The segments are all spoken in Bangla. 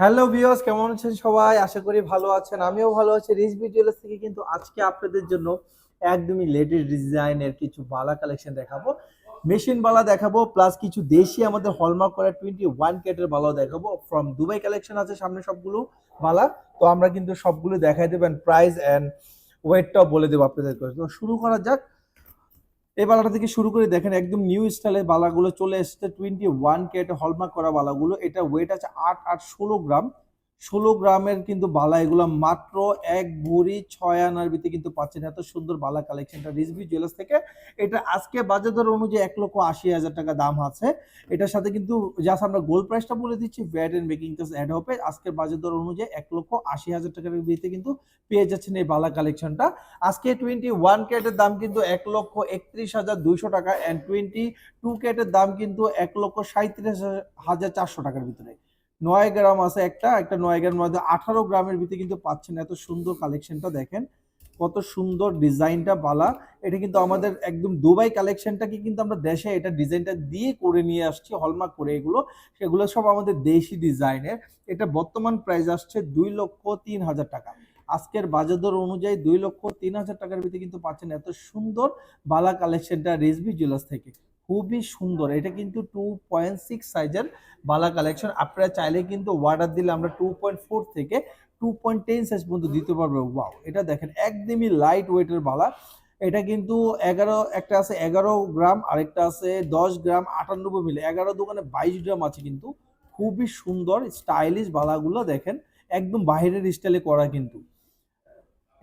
হ্যালো ভিউয়ার্স কেমন আছেন সবাই? আশা করি ভালো আছেন। আমিও ভালো আছি। রিচ ভিডিওস থেকে কিন্তু আজকে আপনাদের জন্য একদমই লেটেস্ট ডিজাইনের কিছু বালা কালেকশন দেখাবো। মেশিন বালা দেখাবো প্লাস কিছু দেশি আমাদের হলমার্ক করা টোয়েন্টি ওয়ান কেটের বালাও দেখাবো। ফ্রম দুবাই কালেকশন আছে সামনে সবগুলো বালা। তো আমরা কিন্তু সবগুলো দেখাই দেবেন প্রাইস অ্যান্ড ওয়েটটাও বলে দেবো আপনাদেরকে। তো শুরু করা যাক। এই বালাটা থেকে শুরু করে দেখেন একদম নিউ স্টাইলের বালাগুলো চলে এসেছে টোয়েন্টি ওয়ান কে হলমার্ক করা বালাগুলো। এটা ওয়েট আছে আট আট ষোলো গ্রাম। ষোলো গ্রামের কিন্তু বালা, এগুলো মাত্র এক ভরি ছয় আনার ভিতরে কিন্তু পাচ্ছেন। এত সুন্দর বালা কালেকশনটা রিজভি জুয়েলার্স থেকে। এটা আজকে বাজার দর অনুযায়ী এক লক্ষ আশি হাজার টাকা দাম আছে। এটার সাথে কিন্তু জাস্ট আমরা গোল্ড প্রাইসটা বলে দিচ্ছি VAT and making charge add হবে। আজকের বাজার দর অনুযায়ী এক লক্ষ আশি হাজার টাকার ভিতরে কিন্তু পেয়ে যাচ্ছেন এই বালা কালেকশনটা আজকে টোয়েন্টি ওয়ান ক্যারেটের দাম কিন্তু এক লক্ষ একত্রিশ হাজার দুইশো টাকা অ্যান্ড টোয়েন্টি টু ক্যারেটের দাম কিন্তু এক লক্ষ সাঁত্রিশ হাজার চারশো টাকার ভিতরে। নয় গ্রাম আছে একটা একটা নয় গ্রাম মধ্যে আঠারো গ্রামের ভিতরে কিন্তু পাচ্ছেন এত সুন্দর কালেকশনটা দেখেন, কত সুন্দর ডিজাইনটা বালা। এটা কিন্তু আমাদের একদম দুবাই কালেকশনটাকে কিন্তু আমরা দেশে এটা ডিজাইনটা দিয়ে করে নিয়ে আসছি হলমার্ক করে এগুলো। সেগুলো সব আমাদের দেশি ডিজাইনের এটা বর্তমান প্রাইস আসছে দুই লক্ষ তিন হাজার টাকা। আজকের বাজার দর অনুযায়ী দুই লক্ষ তিন হাজার টাকার ভিতরে কিন্তু পাচ্ছেন এত সুন্দর বালা কালেকশনটা রেসবি জুয়েলার্স থেকে। খুবই সুন্দর। এটা কিন্তু টু পয়েন্ট সিক্স সাইজের বালা কালেকশন আপনারা চাইলে কিন্তু অর্ডার দিলে আমরা টু পয়েন্ট ফোর থেকে টু পয়েন্ট টেন সাইজ পর্যন্ত দিতে পারব। ওয়াও এটা দেখেন, একদমই লাইট ওয়েটের বালা। এটা কিন্তু এগারো, একটা আছে এগারো গ্রাম, আরেকটা আছে দশ গ্রাম, আটানব্বই মিলে। এগারো দোকানে বাইশ গ্রাম আছে কিন্তু। খুবই সুন্দর স্টাইলিশ বালাগুলো দেখেন, একদম বাইরের স্টাইলে করা কিন্তু।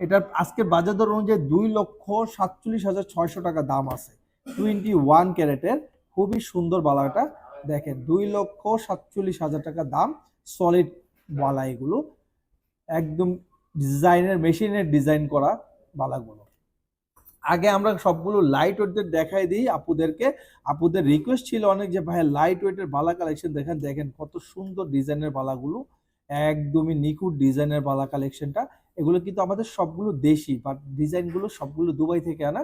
এটার আজকের বাজার দর অনুযায়ী দুই লক্ষ সাতচল্লিশ হাজার ছয়শো টাকা দাম আছে। টোয়েন্টি ওয়ান ক্যারেটের খুবই সুন্দর বালাটা। দেখেন, দুই লক্ষ সাতচল্লিশ হাজার টাকা দাম সলিড বালা এগুলো। একদম ডিজাইনের মেশিনের ডিজাইন করা বালাগুলো। আগে আমরা সবগুলো লাইট ওয়েটের দেখাই দিই আপুদেরকে। আপুদের রিকোয়েস্ট ছিল অনেক যে ভাই লাইট ওয়েটের বালা কালেকশন দেখেন দেখেন কত সুন্দর ডিজাইনের বালাগুলো। একদমই নিখুঁত ডিজাইনের বালা কালেকশনটা এগুলো কিন্তু আমাদের সবগুলো দেশি বাট ডিজাইনগুলো সবগুলো দুবাই থেকে আনা,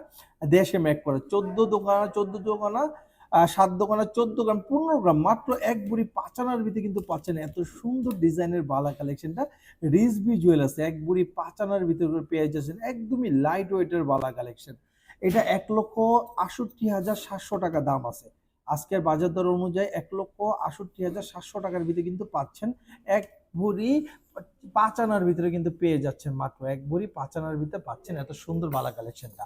দেশে মেক করা। চোদ্দ দোকানা চোদ্দ দোকানা সাত দোকানা চোদ্দ গ্রাম, পনেরো গ্রাম, মাত্র এক বুড়ি পাঁচানার ভিতরে কিন্তু পাচ্ছেন এত সুন্দর ডিজাইনের বালা কালেকশনটা রিজবি জুয়েলার্স এক বুড়ি পাঁচানার ভিতরে পেয়ে যাচ্ছেন, একদমই লাইট ওয়েটের বালা কালেকশন এটা এক লক্ষ আষট্টি হাজার সাতশো টাকা দাম আছে। আজকের বাজার দর অনুযায়ী এক লক্ষ আষট্টি হাজার সাতশো টাকার ভিতরে কিন্তু পাচ্ছেন, এক ভরি পাঁচ আনার ভিতরে কিন্তু পেয়ে যাচ্ছেন মাত্র। এক ভরি পাঁচ আনার ভিতরে পাচ্ছেন এত সুন্দর বালা কালেকশনটা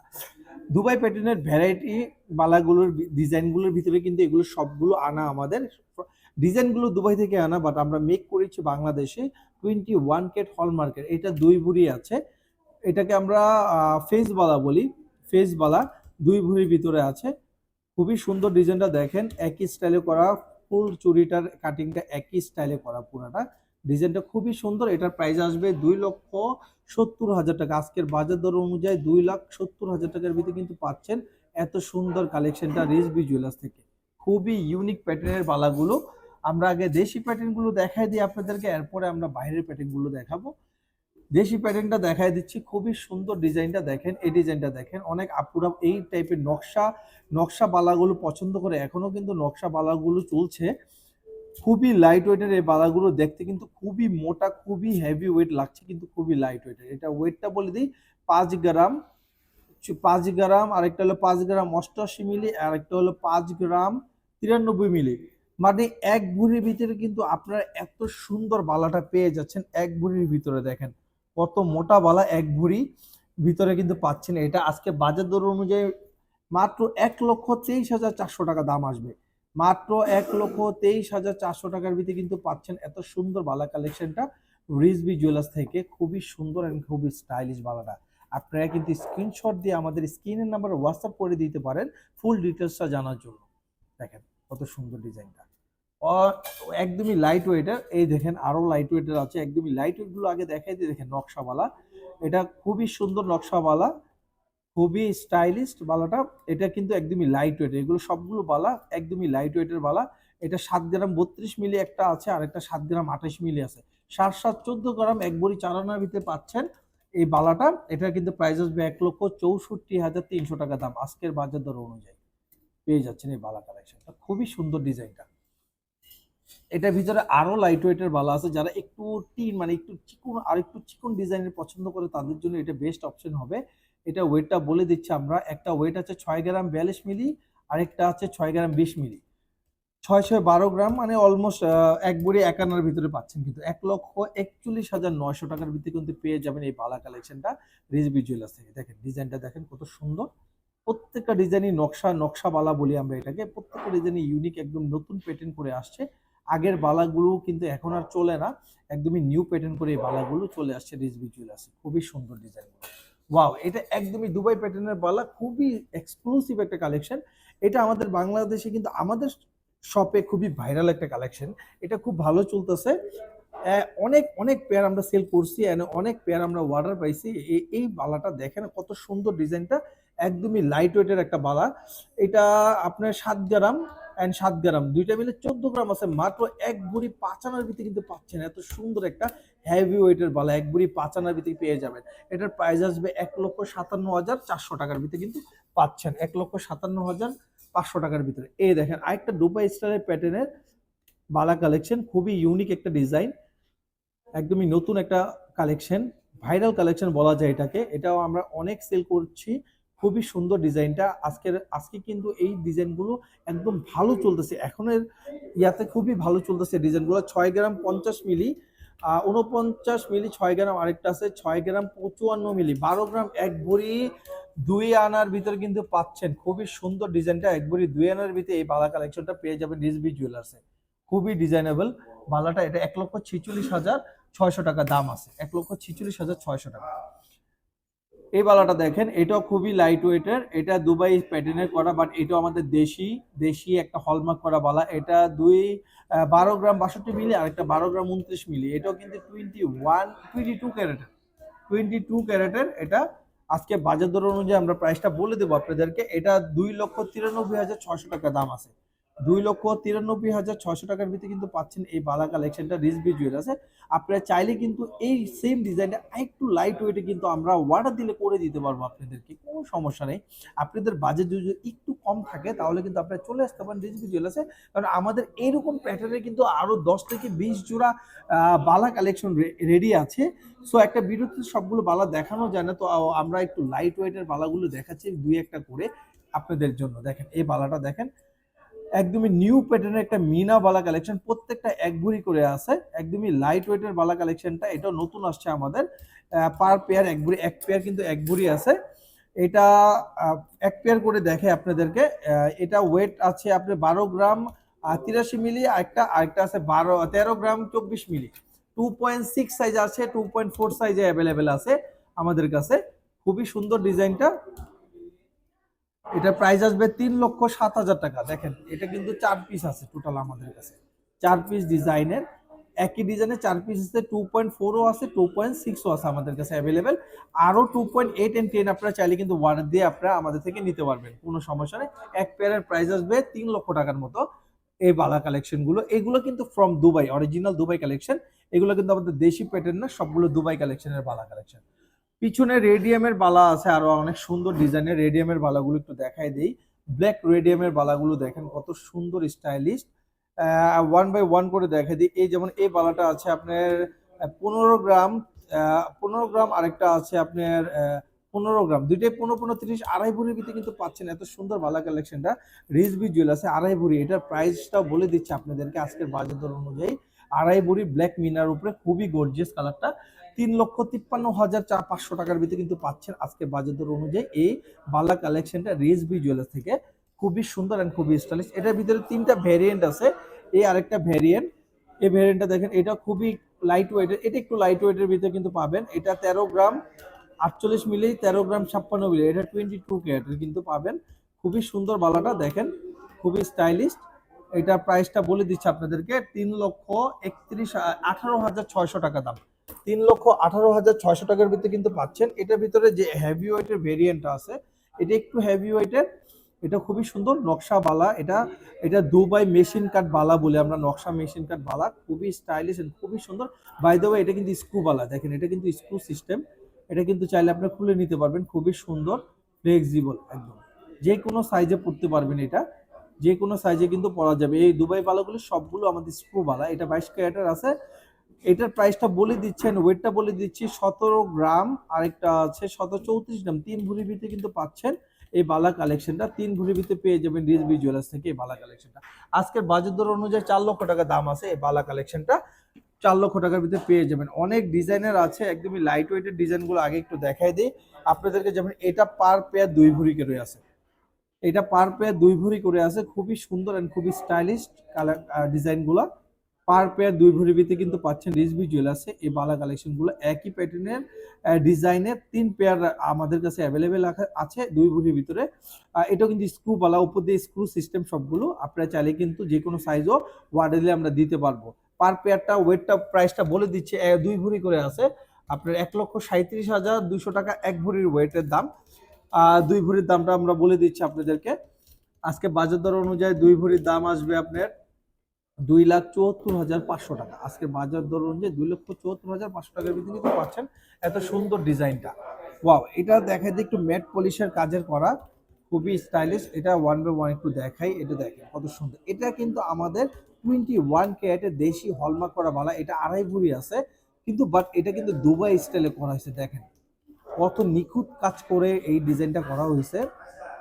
দুবাই প্যাটার্নের ভ্যারাইটি বালাগুলোর ডিজাইনগুলোর ভিতরে কিন্তু এগুলো সবগুলো আনা আমাদের। ডিজাইনগুলো দুবাই থেকে আনা বাট আমরা মেক করেছি বাংলাদেশে টোয়েন্টি ওয়ান কেট হলমার্কের এটা দুই ভরি আছে। এটাকে আমরা ফেস বালা বলি। ফেস বালা দুই ভরির ভিতরে আছে। খুবই সুন্দর ডিজাইনটা দেখেন। একই স্টাইলে করা ফুল চুড়িটার কাটিংটা একই স্টাইলে করা পুরাটা। ডিজাইনটা খুবই সুন্দর। এটার প্রাইস আসবে দুই লক্ষ সত্তর হাজার টাকা। আজকের বাজার দর অনুযায়ী দুই লাখ সত্তর হাজার টাকার ভিতরে কিন্তু পাচ্ছেন এত সুন্দর কালেকশনটা রিজবি জুয়েলার্স থেকে। খুবই ইউনিক প্যাটার্নের বালাগুলো। আমরা আগে দেশি প্যাটার্নগুলো দেখাই দিই আপনাদেরকে, এরপরে আমরা বাইরের প্যাটার্নগুলো দেখাবো। দেশি প্যাটার্নটা দেখাই দিচ্ছি, খুবই সুন্দর ডিজাইনটা দেখেন, এই ডিজাইনটা দেখেন। অনেক আপুরা এই টাইপের নকশা নকশা বালাগুলো পছন্দ করে। এখনও কিন্তু নকশা বালাগুলো চলছে। খুবই লাইট ওয়েটের এই বালাগুলো দেখতে কিন্তু খুবই মোটা, খুবই হেভি ওয়েট লাগছে কিন্তু খুবই লাইট ওয়েটের এটা ওয়েটটা বলে দিই পাঁচ গ্রাম। পাঁচ গ্রাম, আরেকটা হলো পাঁচ গ্রাম অষ্টআশি মিলি, আরেকটা হলো পাঁচ গ্রাম তিরানব্বই মিলি। মানে এক ভুঁড়ির ভিতরে কিন্তু আপনারা এত সুন্দর বালাটা পেয়ে যাচ্ছেন এক ভুঁড়ির ভিতরে দেখেন। কত মোটা বালা এক ভুঁড়ি ভিতরে কিন্তু পাচ্ছেন। এটা আজকে বাজার দর অনুযায়ী মাত্র এক লক্ষ তেইশ হাজার চারশো টাকা দাম আসবে। মাত্র এক লক্ষ তেইশ হাজার চারশো টাকার ভিতরে কিন্তু পাচ্ছেন এত সুন্দর বালা কালেকশনটা রিজবি জুয়েলার্স থেকে। খুবই সুন্দর এবং খুবই স্টাইলিশ বালাটা। আপনারা কিন্তু স্ক্রিনশট দিয়ে আমাদের স্ক্রিনের নাম্বারে হোয়াটসঅ্যাপ করে দিতে পারেন ফুল ডিটেলসটা জানার জন্য। দেখেন কত সুন্দর ডিজাইনটা একদমই লাইট ওয়েটের এই দেখেন আরও লাইট ওয়েটের আছে। একদমই লাইট ওয়েটগুলো আগে দেখাই দিয়ে দেখেন নকশাওয়ালা। এটা খুবই সুন্দর নকশাওয়ালা। খুবই স্টাইলিশ বালাটা। এটা কিন্তু একদমই লাইট ওয়েট এগুলো সবগুলো বালা একদমই লাইট ওয়েটের বালা। এটা সাত গ্রাম বত্রিশ মিলি একটা আছে, আর একটা সাত গ্রাম আঠাশ মিলি আছে। সাত সাত চোদ্দ গ্রাম এক বড়ি চার আনার ভিতরে পাচ্ছেন এই বালাটা। এটা কিন্তু প্রাইস আসবে এক লক্ষ চৌষট্টি হাজার তিনশো টাকা দাম। আজকের বাজার দর অনুযায়ী পেয়ে যাচ্ছেন এই বালা কালেকশনটা খুবই সুন্দর ডিজাইনটা এটার ভিতরে আরও লাইট ওয়েটের বালা আছে। যারা একটু টিন মানে একটু চিকন আর একটু চিকুন ডিজাইনের পছন্দ করে, তাদের জন্য এটা বেস্ট অপশন হবে। এটা ওয়েটটা বলে দিচ্ছি আমরা। একটা ওয়েট আছে ছয় গ্রাম বিয়াল্লিশ মিলি, আরেকটা আছে ছয় গ্রাম বিশ মিলি। ছয় ছয় বারো গ্রাম মানে অলমোস্ট এক বড়ি একান্নার ভিতরে পাচ্ছেন কিন্তু এক লক্ষ একচল্লিশ হাজার নয়শো টাকার ভিতরে কিন্তু পেয়ে যাবেন এই বালা কালেকশনটা রিজবি জুয়েলার্স থেকে। দেখেন ডিজাইনটা দেখেন কত সুন্দর। প্রত্যেকটা ডিজাইনই নকশা নকশা বালা বলি আমরা এটাকে। প্রত্যেকটা ডিজাইনই ইউনিক একদম নতুন প্যাটার্ন করে আসছে। আগের বালাগুলো কিন্তু এখন আর চলে না। একদমই নিউ প্যাটার্ন করে এই বালাগুলো চলে আসছে রিজবি জুয়েলার্সে খুবই সুন্দর ডিজাইনগুলো ওয়াও এটা একদমই দুবাই প্যাটার্নের বালা, খুবই এক্সক্লুসিভ একটা কালেকশন এটা আমাদের বাংলাদেশে কিন্তু আমাদের শপে খুবই ভাইরাল একটা কালেকশন এটা খুব ভালো চলতেছে। অনেক অনেক পেয়ার আমরা সেল করছি অনেক পেয়ার আমরা অর্ডার পাইছি। এই বালাটা দেখেন কত সুন্দর ডিজাইনটা একদমই লাইট ওয়েটের একটা বালা। এটা আপনার সাত গ্রাম অ্যান্ড সাত গ্রাম। দুইটা মিলে চোদ্দ গ্রাম আছে। মাত্র এক বুড়ি পাঁচানার ভিতরে কিন্তু পাচ্ছেন। এত সুন্দর একটা হেভি ওয়েটের বালা। এক বুড়ি পাঁচানার ভিতরে পেয়ে যাবেন। এটার প্রাইস আসবে এক লক্ষ সাতান্ন হাজার চারশো টাকার ভিতরে কিন্তু পাচ্ছেন। এক লক্ষ সাতান্ন হাজার পাঁচশো টাকার ভিতরে। এই দেখেন, আরেকটা দুবাই স্টারের প্যাটার্নের বালা কালেকশন খুবই ইউনিক একটা ডিজাইন একদমই নতুন একটা কালেকশন ভাইরাল কালেকশন বলা যায় এটাকে। এটাও আমরা অনেক সেল করছি। খুবই সুন্দর ডিজাইনটা। আজকের, আজকে কিন্তু এই ডিজাইনগুলো একদম ভালো চলতেছে। এখনের ইয়াতে খুবই ভালো চলতেছে ডিজাইনগুলো। ছয় গ্রাম পঞ্চাশ মিলি উনপঞ্চাশ মিলি, ছয় গ্রাম আরেকটা আছে, ছয় গ্রাম পঁচুয়ান্ন মিলি। বারো গ্রাম এক ভরি দুই আনার ভিতরে কিন্তু পাচ্ছেন। খুবই সুন্দর ডিজাইনটা। এক ভরি দুই আনার ভিতরে এই বালা কালেকশনটা পেয়ে যাবেন রিজবি জুয়েলার্সে খুবই ডিজাইনেবল। বালাটা এটা এক লক্ষ ছিচল্লিশ হাজার ছয়শো টাকা দাম আছে। এক লক্ষ ছিচল্লিশ হাজার ছয়শো টাকা। এই বালাটা দেখেন, এটাও খুবই লাইট ওয়েটের এটা দুবাই প্যাটার্নের করা বাট এটাও আমাদের দেশি দেশি একটা হলমার্ক করা বালা। এটা দুই বারো গ্রাম বাষট্টি মিলি আর একটা বারো গ্রাম উনত্রিশ মিলি। এটাও কিন্তু টোয়েন্টি ওয়ান টোয়েন্টি টু ক্যারেটের টোয়েন্টি টু ক্যারেটের। এটা আজকে বাজার দর অনুযায়ী আমরা প্রাইসটা বলে দেবো আপনাদেরকে। এটা দুই লক্ষ তিরানব্বই হাজার ছয়শো টাকা দাম আছে। দুই লক্ষ তিরানব্বই হাজার ছয়শো টাকার ভিতরে কিন্তু পাচ্ছেন এই বালা কালেকশনটা রিজবি জুয়েলার্সে আপনারা চাইলে কিন্তু এই সেম ডিজাইনটা একটু লাইট ওয়েটে কিন্তু আমরা অর্ডার দিলে করে দিতে পারব আপনাদেরকে, কোনো সমস্যা নেই। আপনাদের বাজেট যদি একটু কম থাকে, তাহলে কিন্তু আপনারা চলে আসতে পারেন রিজবি জুয়েলার্সে কারণ আমাদের এরকম প্যাটার্নের কিন্তু আরও দশ থেকে বিশ জোড়া বালা কালেকশন রেডি আছে। সো একটা বিরতি সবগুলো বালা দেখানো যায় না, তো আমরা একটু লাইট ওয়েটের বালাগুলো দেখাচ্ছি দুই একটা করে আপনাদের জন্য। দেখেন, এই বালাটা দেখেন একদমই নিউ প্যাটার্নের একটা মিনা বালা কালেকশন প্রত্যেকটা এক ভরি করে আছে, একদমই লাইট ওয়েটের বালা কালেকশনটা এটাও নতুন আসছে আমাদের। পার পেয়ার এক ভরি, এক পেয়ার কিন্তু এক ভরি আছে। এটা এক পেয়ার করে দেখে আপনাদেরকে। এটা ওয়েট আছে আপনার বারো গ্রাম তিরাশি মিলি আরেকটা আরেকটা আছে বারো, তেরো গ্রাম চব্বিশ মিলি। টু পয়েন্ট সিক্স সাইজ আছে টু পয়েন্ট ফোর সাইজে অ্যাভেলেবেল আছে আমাদের কাছে। খুবই সুন্দর ডিজাইনটা এটা প্রাইস আসবে তিন লক্ষ সাত হাজার টাকা। দেখেন, এটা কিন্তু চার পিস আছে টোটাল আমাদের কাছে। চার পিস ডিজাইনের একই ডিজাইনের চার পিস আছে টু পয়েন্ট ফোরও আছে টু পয়েন্ট সিক্সও আছে আমাদের কাছে অ্যাভেলেবেল আরও two point eight and ten আপনারা চাইলে কিন্তু ওয়ার্ডার দিয়ে আপনারা আমাদের থেকে নিতে পারবেন, কোনো সমস্যা নেই। এক পেয়ারের প্রাইস আসবে তিন লক্ষ টাকার মতো এই বালা কালেকশনগুলো এগুলো কিন্তু from Dubai original Dubai collection এগুলো কিন্তু আমাদের দেশি প্যাটার্ন না, সবগুলো দুবাই কালেকশনের বালা কালেকশন পিছনে রেডিয়ামের বালা আছে, আরও অনেক সুন্দর ডিজাইনের রেডিয়ামের বালাগুলো একটু দেখাই দেই। ব্ল্যাক রেডিয়ামের বালাগুলো দেখেন, কত সুন্দর স্টাইলিশ ওয়ান বাই ওয়ান করে দেখাই দিই। এই যেমন এই বালাটা আছে আপনার পনেরো গ্রাম পনেরো গ্রাম আরেকটা আছে আপনার পনেরো গ্রাম। দুইটাই পনেরো পনেরো, তিরিশ, আড়াই ভরির ভিতরে কিন্তু পাচ্ছেন এত সুন্দর বালা কালেকশনটা রিজবি জুয়েলার্সে আড়াই ভরি। এটার প্রাইসটাও বলে দিচ্ছে আপনাদেরকে আজকের বাজার দর অনুযায়ী। আড়াই ভরি ব্ল্যাক মিনার উপরে খুবই গর্জিয়াস কালারটা তিন লক্ষ তিপ্পান্ন হাজার চার পাঁচশো টাকার ভিতরে কিন্তু পাচ্ছেন আজকে বাজার দর অনুযায়ী এই বালা কালেকশনটা রিএসবি জুয়েলার্স থেকে। খুবই সুন্দর অ্যান্ড খুবই স্টাইলিশ এটার ভিতরে তিনটা ভ্যারিয়েন্ট আছে। এই আরেকটা ভ্যারিয়েন্ট এই ভ্যারিয়েন্টটা দেখেন, এটা খুবই লাইট ওয়েটের এটা একটু লাইট ওয়েটের ভিতরে কিন্তু পাবেন। এটা তেরো গ্রাম আটচল্লিশ মিলি, তেরো গ্রাম ছাপ্পান্ন মিলি। এটা টোয়েন্টি টু ক্যারেটের কিন্তু পাবেন। খুবই সুন্দর বালাটা দেখেন, খুবই স্টাইলিশ এটা প্রাইসটা বলে দিচ্ছি আপনাদেরকে, তিন লক্ষ একত্রিশ আঠারো হাজার ছয়শো টাকা দাম। তিন লক্ষ আঠারো হাজার ছয়শো টাকার ভিতরে কিন্তু পাচ্ছেন। এটার ভিতরে যে হেভি ওয়েটের ভেরিয়েন্ট আছে, এটা একটু হেভি ওয়েটের এটা খুবই সুন্দর নকশা বালা। এটা এটা দুবাই মেশিন কাট বালা বলে আমরা নকশা মেশিন কাট বালা। খুবই স্টাইলিশ খুবই সুন্দর। বাই দ্য এটা কিন্তু স্ক্রু বালা। দেখেন, এটা কিন্তু স্ক্রু সিস্টেম এটা কিন্তু চাইলে আপনি খুলে নিতে পারবেন। খুবই সুন্দর ফ্লেক্সিবল একদম। যে কোনো সাইজে পড়তে পারবেন এটা। যে কোনো সাইজে কিন্তু পরা যাবে। এই দুবাই বালাগুলো সবগুলো আমাদের স্ক্রু বালা। এটা বাইশ ক্যারেটের আছে। এটার প্রাইসটা বলে দিচ্ছেন ওয়েটটা বলে দিচ্ছি সতেরো গ্রাম, আরেকটা আছে সতেরো চৌত্রিশ গ্রাম। তিন ভরি ভিতরে কিন্তু পাচ্ছেন এই বালা কালেকশনটা তিন ভরি ভিতরে পেয়ে যাবেন রিজবি জুয়েলার্স থেকে এই বালা কালেকশনটা আজকের বাজার দর অনুযায়ী চার লক্ষ টাকা দাম আছে এই বালা কালেকশনটা চার লক্ষ টাকার ভিতরে পেয়ে যাবেন। অনেক ডিজাইনের আছে, একদমই লাইট ওয়েটের ডিজাইনগুলো আগে একটু দেখাই দিই। আপনাদেরকে যেমন এটা পার পেয়ার দুই ভরি করে আছে। এটা পার পেয়ার দুই ভরি করে আছে। খুবই সুন্দর এন্ড খুবই স্টাইলিশ কালার ডিজাইনগুলো। পার পেয়ার দুই ভরি ভিতরে কিন্তু পাচ্ছেন রিজবি জুয়েলার্সে এই বালা কালেকশনগুলো একই প্যাটার্নের ডিজাইনের তিন পেয়ার আমাদের কাছে অ্যাভেলেবেল আছে দুই ভরির ভিতরে। এটাও কিন্তু স্ক্রু বালা, উপর দিয়ে স্ক্রু সিস্টেম সবগুলো। আপনারা চাইলে কিন্তু যে কোনো সাইজও ওয়ার্ডে দিলে আমরা দিতে পারব। পার পেয়ারটা ওয়েটটা প্রাইসটা বলে দিচ্ছে দুই ভরি করে আছে। আপনার এক লক্ষ সাঁত্রিশ হাজার দুশো টাকা এক ভরির ওয়েটের দাম। দুই ভরির দামটা আমরা বলে দিচ্ছি আপনাদেরকে। আজকে বাজার দর অনুযায়ী দুই ভরির দাম আসবে আপনার দুই লাখ চুয়াত্তর হাজার পাঁচশো টাকা। আজকে বাজার দর অনুযায়ী দুই লক্ষ চুয়াত্তর হাজার পাঁচশো টাকার ভিতরে কিন্তু পাচ্ছেন এত সুন্দর ডিজাইনটা। ওয়াও, এটা দেখাই দিই একটু ম্যাট পলিশের কাজের করা, খুবই স্টাইলিশ। এটা ওয়ান বাই ওয়ান একটু দেখাই, এটা দেখেন কত সুন্দর। এটা কিন্তু আমাদের টোয়েন্টি ওয়ান ক্যারেটের দেশি হলমার্ক করা বালা এটা আড়াই ভরি আছে। কিন্তু বাট এটা কিন্তু দুবাই স্টাইলে করা হয়েছে, দেখেন। কত নিখুঁত কাজ করে এই ডিজাইনটা করা হয়েছে।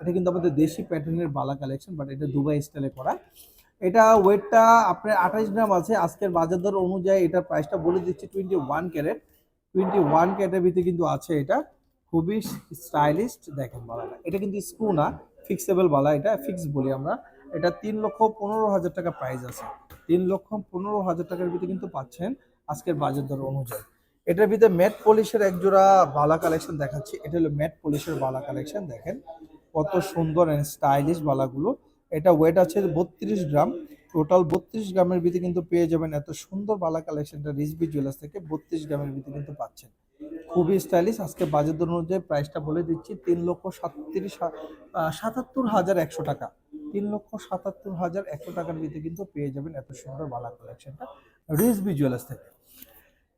এটা কিন্তু আমাদের দেশি প্যাটার্নের বালা কালেকশন বাট এটা দুবাই স্টাইলে করা। এটা ওয়েটটা আপনার আঠাশ গ্রাম আছে। আজকের বাজার দর অনুযায়ী এটার প্রাইসটা বলে দিচ্ছি twenty one carat. Twenty one ক্যারেটের ভিতরে কিন্তু আছে এটা। খুবই স্টাইলিশ দেখেন বালাটা এটা কিন্তু স্ক্রু না ফিক্সেবল বালা এটা ফিক্স বলি আমরা। এটা তিন লক্ষ পনেরো হাজার টাকা প্রাইস আছে। তিন লক্ষ পনেরো হাজার টাকার ভিতরে কিন্তু পাচ্ছেন আজকের বাজার দর অনুযায়ী। এটার ভিতরে ম্যাট পলিশের এক জোড়া বালা কালেকশন দেখাচ্ছি। এটা হলো ম্যাট পলিশের বালা কালেকশন দেখেন। কত সুন্দর অ্যান্ড স্টাইলিশ বালাগুলো। এটা ওয়েট আছে বত্রিশ গ্রাম। টোটাল বত্রিশ গ্রামের ভিতরে কিন্তু পেয়ে যাবেন এত সুন্দর বালা কালেকশনটা রিজবি জুয়েলার্স থেকে বত্রিশ গ্রামের ভিতরে কিন্তু পাচ্ছেন। খুবই স্টাইলিশ আজকে দর অনুযায়ী প্রাইসটা বলে দিচ্ছি, তিন লক্ষ সাতত্রিশ সাতাত্তর হাজার একশো টাকা। তিন লক্ষ সাতাত্তর হাজার একশো টাকার ভিতরে কিন্তু পেয়ে যাবেন এত সুন্দর বালা কালেকশনটা রিজবি জুয়েলার্স থেকে।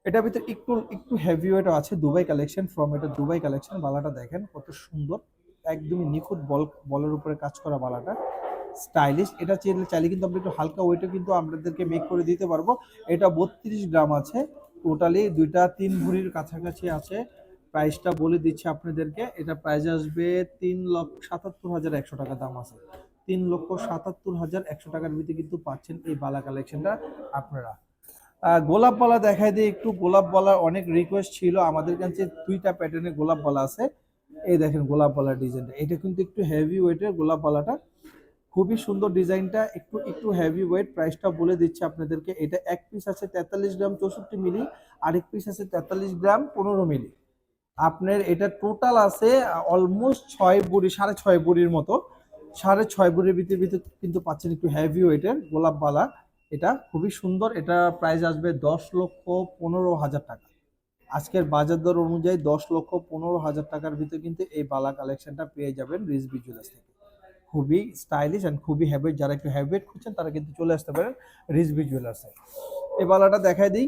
এটার ভিতরে একটু একটু হেভি ওয়েট আছে, দুবাই কালেকশন ফ্রম এটা দুবাই কালেকশন বালাটা দেখেন কত সুন্দর, একদমই নিখুঁত বল বলের উপরে কাজ করা বালাটা। স্টাইলিশ, এটা চাইলে কিন্তু আমরা একটু হালকা ওয়েটে কিন্তু আপনাদেরকে মেক করে দিতে পারব। এটা বত্রিশ গ্রাম আছে। টোটালি দুইটা তিন ভরির কাছাকাছি আছে। প্রাইসটা বলে দিচ্ছি আপনাদেরকে। এটা প্রাইস আসবে তিন লক্ষ সাতাত্তর হাজার একশো টাকা দাম আছে। তিন লক্ষ সাতাত্তর হাজার একশো টাকার ভিতরে কিন্তু পাচ্ছেন এই বালা কালেকশনটা আপনারা। গোলাপ বালা দেখাই দিই একটু। গোলাপ বালার অনেক রিকোয়েস্ট ছিল। আমাদের কাছে দুইটা প্যাটার্নের গোলাপ বালা আছে। এই দেখেন গোলাপ বালার ডিজাইনটা এটা কিন্তু একটু হেভি ওয়েটের গোলাপ বালাটা। খুবই সুন্দর ডিজাইনটা, একটু একটু হেভি ওয়েট প্রাইসটা বলে দিচ্ছি আপনাদেরকে। এটা এক পিস আছে তেতাল্লিশ গ্রাম চৌষট্টি মিলি, আরেক পিস আছে তেতাল্লিশ গ্রাম পনেরো মিলি। আপনার এটা টোটাল আছে অলমোস্ট ছয় বুড়ি, সাড়ে ছয় বুড়ির মতো। সাড়ে ছয় বুড়ির ভিতরে ভিতরে কিন্তু পাচ্ছেন একটু হেভি ওয়েটের গোলাপ বালা। এটা খুবই সুন্দর, এটা প্রাইস আসবে দশ লক্ষ পনেরো হাজার টাকা। আজকের বাজার দর অনুযায়ী দশ লক্ষ পনেরো হাজার টাকার ভিতরে কিন্তু এই বালা কালেকশনটা পেয়ে যাবেন রিজবি জুয়েলার্স থেকে। খুবই স্টাইলিশ অ্যান্ড খুবই হ্যাবিট যারা একটু হ্যাবিট খুঁজছেন, তারা কিন্তু চলে আসতে পারেন রিজবি জুয়েলার্সে এই বালাটা দেখাই দিই।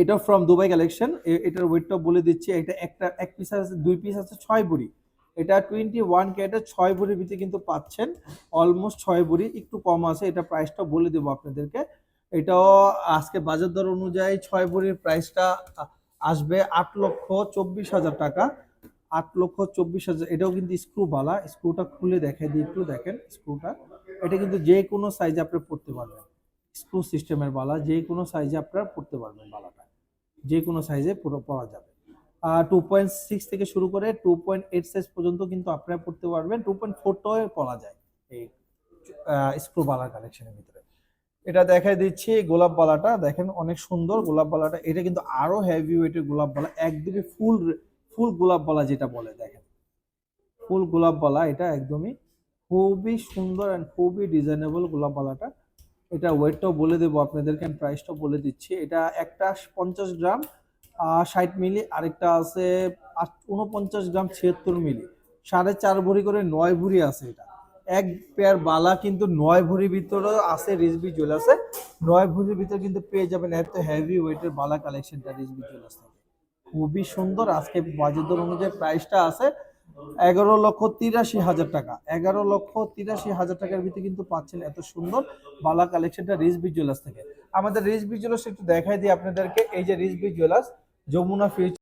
এটা ফ্রম দুবাই কালেকশন এটার ওয়েটটা বলে দিচ্ছি। এটা একটা, এক পিস আছে, দুই পিস আছে, ছয় বুড়ি। এটা টোয়েন্টি ওয়ান ক্যারেটের ছয় বুড়ির ভিতরে কিন্তু পাচ্ছেন। অলমোস্ট ছয় বুড়ি, একটু কম আছে। এটা প্রাইসটা বলে দেবো আপনাদেরকে। এটাও আজকে বাজার দর অনুযায়ী ছয় বুড়ির প্রাইসটা আসবে আট লক্ষ চব্বিশ হাজার টাকা। আট লক্ষ চব্বিশ হাজার, এটাও কিন্তু স্ক্রু বালা স্ক্রুটা খুলে দেখাই দিই একটু, দেখেন স্ক্রুটা এটা কিন্তু যে কোনো সাইজে আপনি পড়তে পারবেন। স্ক্রু সিস্টেমের বালা, যে কোনো সাইজে আপনারা পড়তে পারবেন বালাটা। যে কোনো সাইজে পুরো পাওয়া যাবে। আর টু পয়েন্ট সিক্স থেকে শুরু করে টু পয়েন্ট এইট সাইজ পর্যন্ত কিন্তু আপনারা পড়তে পারবেন। টু পয়েন্ট ফোরটাও পড়া যায় এই স্ক্রু বালার কালেকশনের ভিতরে। এটা দেখাই দিচ্ছি গোলাপ বালাটা। দেখেন অনেক সুন্দর গোলাপ বালাটা। এটা কিন্তু আরও হেভি ওয়েটের গোলাপ বালা, একদমই ফুল ফুল গোলাপ বালা যেটা বলে, দেখেন। ফুল গোলাপ বালা, এটা একদমই খুবই সুন্দর অ্যান্ড খুবই ডিজাইনেবল গোলাপ বালাটা। এটা ওয়েটটাও বলে দেবো আপনাদেরকে আমি প্রাইসটাও বলে দিচ্ছি। এটা একটা পঞ্চাশ গ্রাম ষাট মিলি, আরেকটা আছে উনপঞ্চাশ গ্রাম ছিয়াত্তর মিলি। সাড়ে চার ভরি করে নয় ভরি আছে এটা। এক পেয়ার বালা কিন্তু নয় ভরির ভিতরে আছে রিজবি জুয়েলার্সে নয় ভরির ভিতরে কিন্তু পেয়ে যাবেন এত হেভি ওয়েটের বালা কালেকশনটা রিজবি জুয়েলার্স থেকে। খুবই সুন্দর। আজকে বাজার দর অনুযায়ী প্রাইসটা আছে এগারো লক্ষ তিরাশি হাজার টাকা। এগারো লক্ষ তিরাশি হাজার টাকার ভিতরে কিন্তু পাচ্ছেন এত সুন্দর বালা কালেকশনটা রিসবি জুয়েলার্স থেকে। আমাদের রিসবি জুয়েলার্স একটু দেখাই দিই আপনাদেরকে। এই যে রিজবি জুয়েলার্স যমুনা ফিউচার